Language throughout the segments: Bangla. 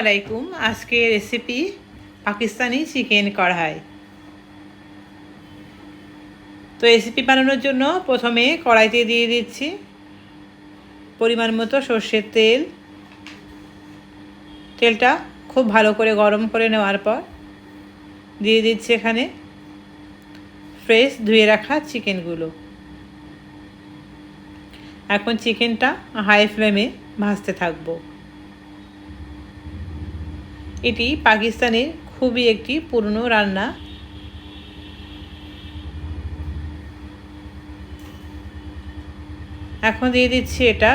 আলাইকুম। আজকে রেসিপি পাকিস্তানি চিকেন কড়াই। তো রেসিপি বানানোর জন্য প্রথমে কড়াইতে দিয়ে দিচ্ছি পরিমাণ মতো সর্ষের তেল। তেলটা খুব ভালো করে গরম করে নেওয়ার পর দিয়ে দিচ্ছি এখানে ফ্রেশ ধুয়ে রাখা চিকেনগুলো এখন চিকেনটা হাই ফ্লেমে ভাজতে থাকব। এটি পাকিস্তানের খুবই একটি পুরনো রান্না। এখন দিয়ে দিচ্ছি এটা।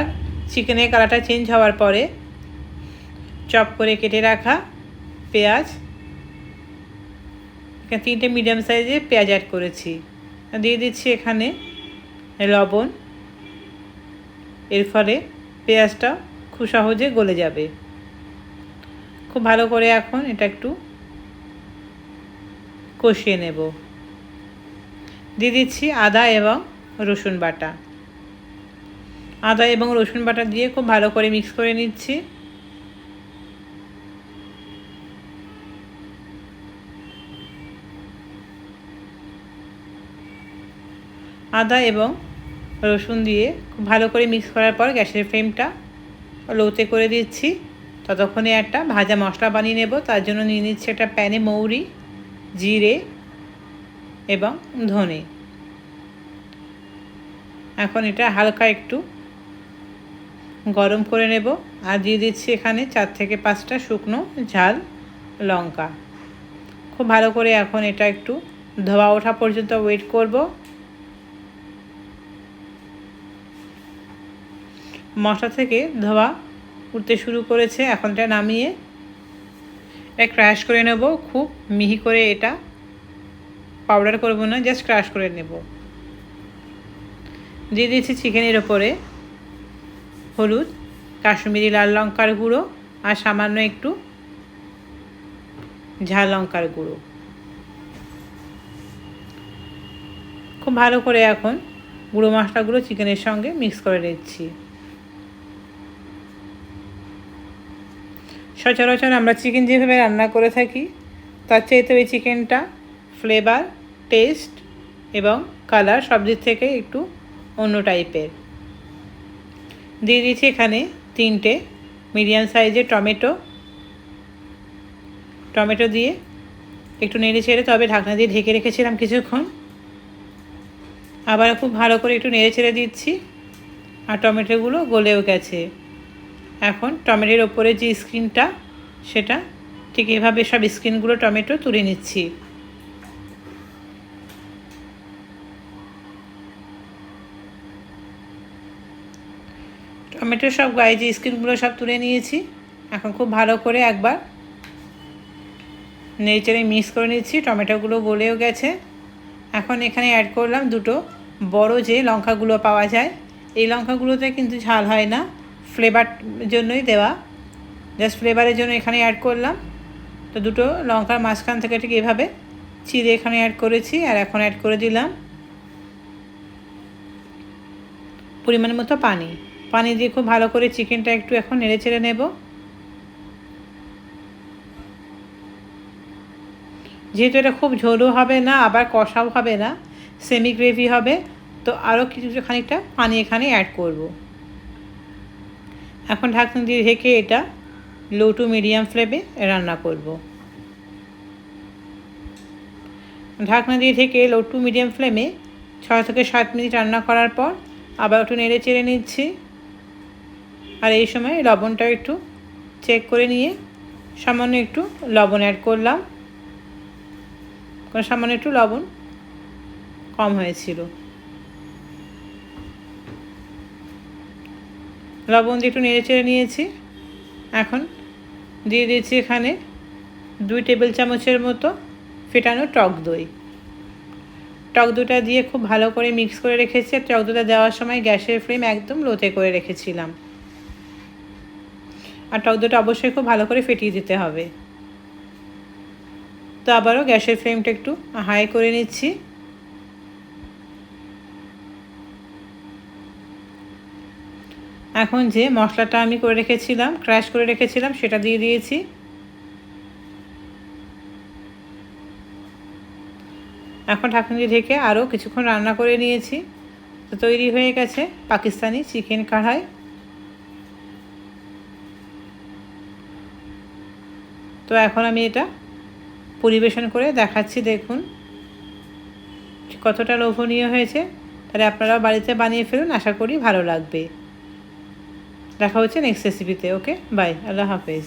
চিকেনের কালারটা চেঞ্জ হওয়ার পরে চপ করে কেটে রাখা পেঁয়াজ। এখানে তিনটে মিডিয়াম সাইজে পেঁয়াজ অ্যাড করেছি। দিয়ে দিচ্ছি এখানে লবণ। এর ফলে পেঁয়াজটা খুব সহজে গলে যাবে। খুব ভালো করে এখন এটা একটু কষিয়ে নেব। দিয়ে দিচ্ছি আদা এবং রসুন বাটা। আদা এবং রসুন বাটা দিয়ে খুব ভালো করে মিক্স করে নিচ্ছি। আদা এবং রসুন দিয়ে খুব ভালো করে মিক্স করার পর গ্যাসের ফ্লেমটা লোতে করে দিচ্ছি। ততক্ষণে একটা ভাজা মশলা বানিয়ে নেব। তার জন্য নিয়ে নিচ্ছি একটা প্যানে মৌরি, জিরে এবং ধনে। এখন এটা হালকা একটু গরম করে নেব। আর দিয়ে দিচ্ছি এখানে চার থেকে পাঁচটা শুকনো ঝাল লঙ্কা। খুব ভালো করে এখন এটা একটু ধোয়া ওঠা পর্যন্ত ওয়েট করব। মশলা থেকে ধোয়া উঠতে শুরু করেছে এখন এটা নামিয়ে এটা ক্র্যাশ করে নেব, খুব মিহি করে এটা পাউডার করব না জাস্ট ক্র্যাশ করে নেব। দিয়ে দিয়েছি চিকেনের ওপরে হলুদ, কাশ্মীরি লাল লঙ্কার গুঁড়ো আর সামান্য একটু ঝাল লঙ্কার গুঁড়ো। খুব ভালো করে এখন গুঁড়ো মশলাগুলো চিকেনের সঙ্গে মিক্স করে নিচ্ছি। সচরাচর আমরা চিকেন যেভাবে রান্না করে থাকি, তার চাইতে ওই চিকেনটা ফ্লেভার টেস্ট এবং কালার সব দিক থেকে একটু অন্য টাইপের দিয়ে দিয়েছি এখানে তিনটে মিডিয়াম সাইজের টমেটো। টমেটো দিয়ে একটু নেড়ে ছেড়ে তবে ঢাকনা দিয়ে ঢেকে রেখেছিলাম কিছুক্ষণ। আবার খুব ভালো করে একটু নেড়ে ছেড়ে দিচ্ছি, আর টমেটোগুলো গলেও গেছে। এখন টমেটোর ওপরে যে স্ক্রিনটা, সেটা ঠিক এভাবে সব স্ক্রিনগুলো টমেটো তুলে নিচ্ছি। টমেটোর সব গায়ে যে স্ক্রিনগুলো সব তুলে নিয়েছি, এখন খুব ভালো করে একবার নেড়েচেড়ে মিক্স করে নিচ্ছি, টমেটোগুলো গলেও গেছে। এখন এখানে অ্যাড করলাম দুটো বড় যে লঙ্কাগুলো পাওয়া যায়, এই লঙ্কাগুলোতে কিন্তু ঝাল হয় না। ফ্লেভার জন্যই দেওয়া। জাস্ট ফ্লেভারের জন্য এখানে অ্যাড করলাম। তো দুটো লঙ্কার মাঝখান থেকে ঠিক এভাবে চিড়ে এখানে অ্যাড করেছি আর এখন অ্যাড করে দিলাম পরিমাণ মতো পানি। পানি দিয়ে খুব ভালো করে চিকেনটা একটু এখন নেড়ে ছেড়ে নেব। যেহেতু এটা খুব ঝোলও হবে না, আবার কষাও হবে না সেমি গ্রেভি হবে, তো আরও কিছু খানিকটা পানি এখানে অ্যাড করব। এখন ঢাকনা দিয়ে ঢেকে এটা লো টু মিডিয়াম ফ্লেমে রান্না করব। ঢাকনা দিয়ে ঢেকে লো টু মিডিয়াম ফ্লেমে ছয় থেকে সাত মিনিট রান্না করার পর আবার একটু নেড়ে চেড়ে নিচ্ছি। আর এই সময় লবণটা একটু চেক করে নিয়ে সামান্য একটু লবণ অ্যাড করলাম। কারণ সামান্য একটু লবণ কম হয়েছিল। লবণ দিয়ে একটু নেড়ে চেড়ে নিয়েছি। এখন দিয়ে দিয়েছি এখানে দুই টেবিল চামচের মতো ফেটানো টক দই। টক দইটা দিয়ে খুব ভালো করে মিক্স করে রেখেছি। আর টক দইটা দেওয়ার সময় গ্যাসের ফ্লেম একদম লোতে করে রেখেছিলাম। আর টক দইটা অবশ্যই খুব ভালো করে ফেটিয়ে দিতে হবে। তো আবারও গ্যাসের ফ্লেমটা একটু হাই করে নিচ্ছি। এখন যে মশলাটা আমি করে রেখেছিলাম ক্র্যাশ করে রেখেছিলাম, সেটা দিয়ে দিয়েছি। এখন ঢাকনা দিয়ে ঢেকে আরও কিছুক্ষণ রান্না করে নিয়েছি। তো তৈরি হয়ে গেছে পাকিস্তানি চিকেন কড়াই। তো এখন আমি এটা পরিবেশন করে দেখাচ্ছি, দেখুন। কতটা লোভনীয় হয়েছে। তাহলে আপনারাও বাড়িতে বানিয়ে ফেলুন, আশা করি ভালো লাগবে। দেখা হচ্ছে নেক্সট রেসিপিতে ওকে বাই আল্লাহ হাফেজ।